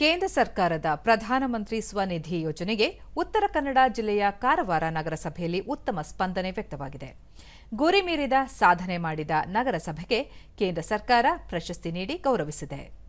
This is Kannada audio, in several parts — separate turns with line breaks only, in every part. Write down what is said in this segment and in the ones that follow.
ಕೇಂದ್ರ ಸರ್ಕಾರದ ಪ್ರಧಾನಮಂತ್ರಿ ಸ್ವನಿಧಿ ಯೋಜನೆಗೆ ಉತ್ತರ ಕನ್ನಡ ಜಿಲ್ಲೆಯ ಕಾರವಾರ ನಗರಸಭೆಯಲ್ಲಿ ಉತ್ತಮ ಸ್ಪಂದನೆ ವ್ಯಕ್ತವಾಗಿದೆ. ಗುರಿ ಮೀರಿದ ಸಾಧನೆ ಮಾಡಿದ ನಗರಸಭೆಗೆ ಕೇಂದ್ರ ಸರ್ಕಾರ ಪ್ರಶಸ್ತಿ ನೀಡಿ ಗೌರವಿಸಿದೆ.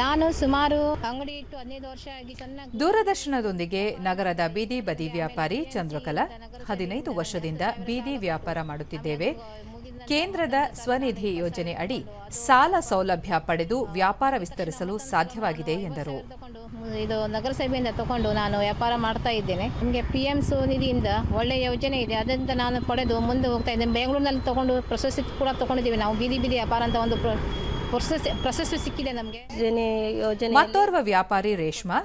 ನಾನು ಸುಮಾರು ಅಂಗಡಿ ಇಟ್ಟು ಹದಿನೈದು ವರ್ಷ ಆಗಿ ಚೆನ್ನಾಗಿ
ದೂರದರ್ಶನದೊಂದಿಗೆ ನಗರದ ಬೀದಿ ಬದಿ ವ್ಯಾಪಾರಿ ಚಂದ್ರಕಲಾ ಹದಿನೈದು ವರ್ಷದಿಂದ ಬೀದಿ ವ್ಯಾಪಾರ ಮಾಡುತ್ತಿದ್ದೇವೆ. ಕೇಂದ್ರದ ಸ್ವನಿಧಿ ಯೋಜನೆ ಅಡಿ ಸಾಲ ಸೌಲಭ್ಯ ಪಡೆದು ವ್ಯಾಪಾರ ವಿಸ್ತರಿಸಲು ಸಾಧ್ಯವಾಗಿದೆ ಎಂದರು.
ಇದು ನಗರಸಭೆಯಿಂದ ತಗೊಂಡು ನಾನು ವ್ಯಾಪಾರ ಮಾಡ್ತಾ ಇದ್ದೇನೆ. ನಿಮಗೆ ಪಿ ಎಂ ನಿಧಿಯಿಂದ ಒಳ್ಳೆಯ ಯೋಜನೆ ಇದೆ. ಅದರಿಂದ ನಾನು ಪಡೆದು ಮುಂದೆ ಹೋಗ್ತಾ ಇದ್ದೇನೆ. ಬೆಂಗಳೂರಿನಲ್ಲಿ ತಗೊಂಡು ಪ್ರಶಸ್ತಿ ಕೂಡ ತಗೊಂಡಿದ್ದೀವಿ. ನಾವು ಬೀದಿ ಬೀದಿ ವ್ಯಾಪಾರ ಅಂತ ಒಂದು ಪ್ರಶಸ್ತಿ ಪ್ರಶಸ್ತಿ ಸಿಕ್ಕಿದೆ ನಮಗೆ.
ಮತ್ತೋರ್ವ ವ್ಯಾಪಾರಿ ರೇಷ್ಮಾ.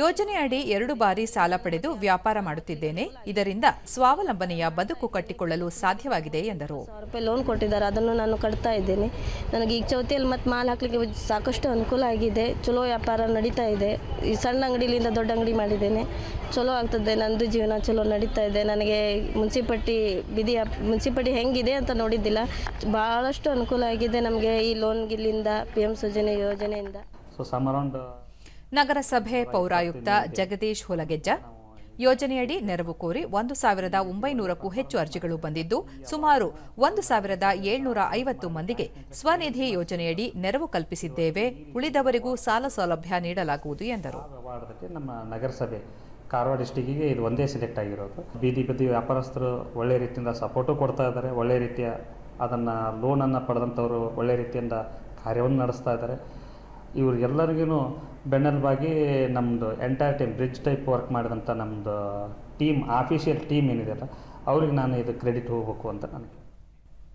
ಯೋಜನೆ ಅಡಿ ಎರಡು ಬಾರಿ ಸಾಲ ಪಡೆದು ವ್ಯಾಪಾರ ಮಾಡುತ್ತಿದ್ದೇನೆ. ಇದರಿಂದ ಸ್ವಾವಲಂಬನೆಯ ಬದುಕು ಕಟ್ಟಿಕೊಳ್ಳಲು ಸಾಧ್ಯವಾಗಿದೆ ಎಂದರು.
ಸಾವಿರ ರೂಪಾಯಿ ಲೋನ್ ಕೊಟ್ಟಿದ್ದಾರೆ. ಅದನ್ನು ನಾನು ಕಟ್ತಾ ಇದ್ದೇನೆ. ನನಗೆ ಈಗ ಚೌತಿಯಲ್ಲಿ ಮತ್ತು ಮಾಲ್ ಹಾಕ್ಲಿಕ್ಕೆ ಸಾಕಷ್ಟು ಅನುಕೂಲ ಆಗಿದೆ. ಚಲೋ ವ್ಯಾಪಾರ ನಡೀತಾ ಇದೆ. ಈ ಸಣ್ಣ ಅಂಗಡಿಲಿಂದ ದೊಡ್ಡ ಅಂಗಡಿ ಮಾಡಿದ್ದೇನೆ. ಚಲೋ ಆಗ್ತದೆ. ನಂದು ಜೀವನ ಚಲೋ ನಡೀತಾ ಇದೆ. ನನಗೆ ಮುನ್ಸಿಪಟ್ಟಿ ಬಿದಿ ಮುನ್ಸಿಪಟ್ಟಿ ಹೆಂಗಿದೆ ಅಂತ ನೋಡಿದ್ದಿಲ್ಲ. ಭಾಳಷ್ಟು ಅನುಕೂಲ ಆಗಿದೆ ನಮಗೆ ಈ ಲೋನ್ ಗಿಲ್ಲಿಂದ ಪಿ ಎಂ ಯೋಜನೆ ಯೋಜನೆಯಿಂದ.
ಸೊ ಸಮ್
ನಗರಸಭೆ ಪೌರಾಯುಕ್ತ ಜಗದೀಶ್ ಹುಲಗೆಜ್ಜ. ಯೋಜನೆಯಡಿ ನೆರವು ಕೋರಿ ಒಂದು ಸಾವಿರದ ಒಂಬೈನೂರಕ್ಕೂ ಹೆಚ್ಚು ಅರ್ಜಿಗಳು ಬಂದಿದ್ದು, ಸುಮಾರು ಒಂದು ಸಾವಿರದ ಏಳ್ನೂರ ಐವತ್ತು ಮಂದಿಗೆ ಸ್ವನಿಧಿ ಯೋಜನೆಯಡಿ ನೆರವು ಕಲ್ಪಿಸಿದ್ದೇವೆ. ಉಳಿದವರಿಗೂ ಸಾಲ ಸೌಲಭ್ಯ ನೀಡಲಾಗುವುದು ಎಂದರು.
ನಮ್ಮ ನಗರಸಭೆ, ಕಾರವಾರ ಡಿಸ್ಟಿಕ್ಕಿಗೆ ಇದು ಒಂದೇ ಸೆಲೆಕ್ಟ್ ಆಗಿರೋದು. ಬೀದಿ ಬದಿ ವ್ಯಾಪಾರಸ್ಥರು ಒಳ್ಳೆ ರೀತಿಯಿಂದ ಸಪೋರ್ಟು ಕೊಡ್ತಾ ಇದ್ದಾರೆ, ಒಳ್ಳೆ ರೀತಿಯ ಅದನ್ನು ಲೋನನ್ನು ಪಡೆದಂಥವರು ಒಳ್ಳೆ ರೀತಿಯಿಂದ ಕಾರ್ಯವನ್ನು ನಡೆಸ್ತಾ ಇದ್ದಾರೆ. ಇವ್ರಿಗೆಲ್ಲರಿಗೂ ಬೆನ್ನೆಲುಬಾಗಿ ನಮ್ಮದು entire team bridge type work ಮಾಡಿದಂಥ ನಮ್ಮದು ಟೀಮ್ ಆಫೀಷಿಯಲ್ ಟೀಮ್ ಏನಿದೆಯಲ್ಲ ಅವ್ರಿಗೆ ನಾನು ಇದು ಕ್ರೆಡಿಟ್ ಹೋಗಬೇಕು ಅಂತ ನನಗೆ.